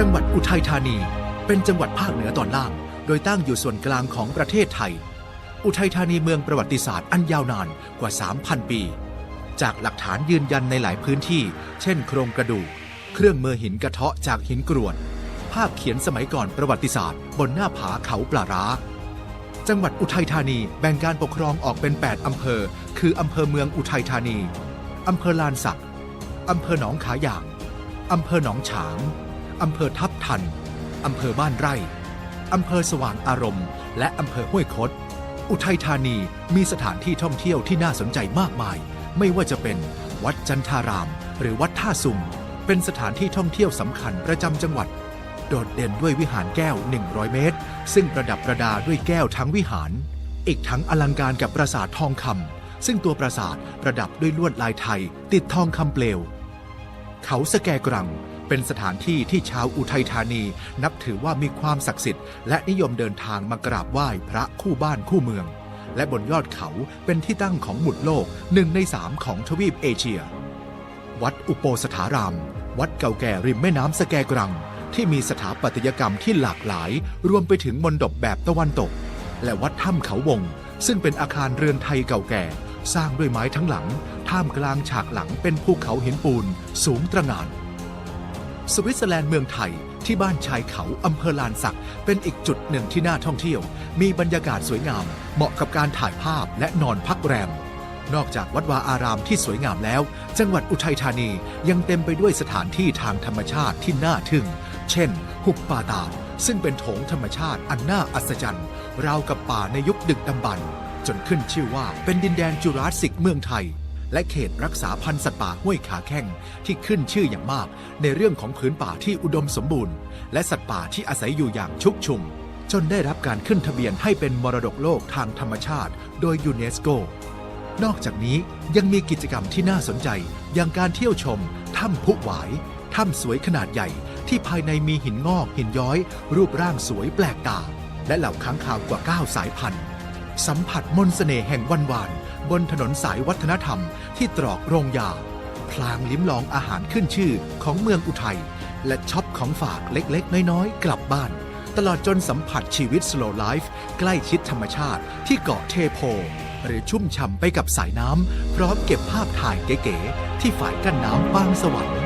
จังหวัดอุทัยธานี เป็นจังหวัดภาคเหนือตอนล่าง โดยตั้งอยู่ส่วนกลางของประเทศไทย อุทัยธานีเมืองประวัติศาสตร์อันยาวนานกว่า 3,000 ปี จากหลักฐานยืนยันในหลายพื้นที่ เช่น โครงกระดูก เครื่องมือหินกระเทาะจากหินกรวด ภาพเขียนสมัยก่อนประวัติศาสตร์ บนหน้าผาเขาปลาร้า จังหวัดอุทัยธานีแบ่งการปกครองออกเป็น 8 อำเภอ คืออำเภอเมืองอุทัยธานี อำเภอลานสักอำเภอหนองขาอย่างอำเภอหนองฉาง อำเภอทับทัน อำเภอบ้านไร่ อำเภอสว่างอารมณ์ และอำเภอห้วยคด อุทัยธานีมีสถานที่ท่องเที่ยวที่น่าสนใจมากมาย ไม่ว่าจะเป็นวัดจันทาราม หรือวัดท่าสุงเป็นสถานที่ท่องเที่ยวสำคัญประจำจังหวัด โดดเด่นด้วยวิหารแก้ว 100 เมตร ซึ่งประดับประดาด้วยแก้วทั้งวิหาร อีกทั้งอลังการกับปราสาททองคำซึ่งตัวปราสาทประดับด้วยลวดลายไทย ติดทองคำเปลว เขาสแกกรัง เป็นสถานที่ที่ชาวอุทัยธานีนับถือว่ามีความศักดิ์สิทธิ์และนิยมเดินทางมากราบไหว้พระคู่บ้านคู่เมือง และบนยอดเขาเป็นที่ตั้งของหมุดโลกหนึ่งในสามของทวีปเอเชีย วัดอุโปสถาราม วัดเก่าแก่ริมแม่น้ำสแกกรัง ที่มีสถาปัตยกรรมที่หลากหลาย รวมไปถึงมนดบแบบตะวันตก และวัดถ้ำเขาวง ซึ่งเป็นอาคารเรือนไทยเก่าแก่สร้างด้วยไม้ทั้งหลัง ท่ามกลางฉากหลังเป็นภูเขาหินปูน สูงตระหง่าน สวิตเซอร์แลนด์เมืองไทย ที่บ้านชายเขาอำเภอลานสัก เป็นอีกจุดหนึ่งที่น่าท่องเที่ยว มีบรรยากาศสวยงาม เหมาะกับการถ่ายภาพและนอนพักแรม นอกจากวัดวาอารามที่สวยงามแล้ว จังหวัดอุทัยธานียังเต็มไปด้วยสถานที่ทางธรรมชาติที่น่าทึ่ง เช่น หุบป่าตาดซึ่งเป็นโถงธรรมชาติอันน่าอัศจรรย์ ราวกับป่าในยุคดึกดำบรรพ์จนขึ้นชื่อว่าเป็นดินแดนจุราสสิกเมืองไทย และเขตรักษาพันธุ์สัตว์ป่าห้วยขาแข้งที่ขึ้นชื่ออย่างมาก ในเรื่องของผืนป่าที่อุดมสมบูรณ์ และสัตว์ป่าที่อาศัยอยู่อย่างชุกชุม จนได้รับการขึ้นทะเบียนให้เป็นมรดกโลกทางธรรมชาติ โดยยูเนสโก นอกจากนี้ยังมีกิจกรรมที่น่าสนใจ อย่างการเที่ยวชมถ้ำพุหวายถ้ำสวยขนาดใหญ่ ที่ภายในมีหินงอกหินย้อย รูปร่างสวยแปลกตาและเหล่าค้างคาวกว่า 9 สายพันธุ์ สัมผัสมนเสน่ห์แห่งวันวาน บนถนนสายวัฒนธรรมที่ตรอกโรงยา พลางลิ้มลองอาหารขึ้นชื่อของเมืองอุทัย และช็อปของฝากเล็กๆ น้อยๆ กลับบ้าน ตลอดจนสัมผัสชีวิตสโลไลฟ์ใกล้ชิดธรรมชาติที่เกาะเทโพ หรือชุ่มฉ่ำไปกับสายน้ำพร้อมเก็บภาพถ่ายเก๋ๆที่ฝ่ายกั้นน้ำบางสวรรค์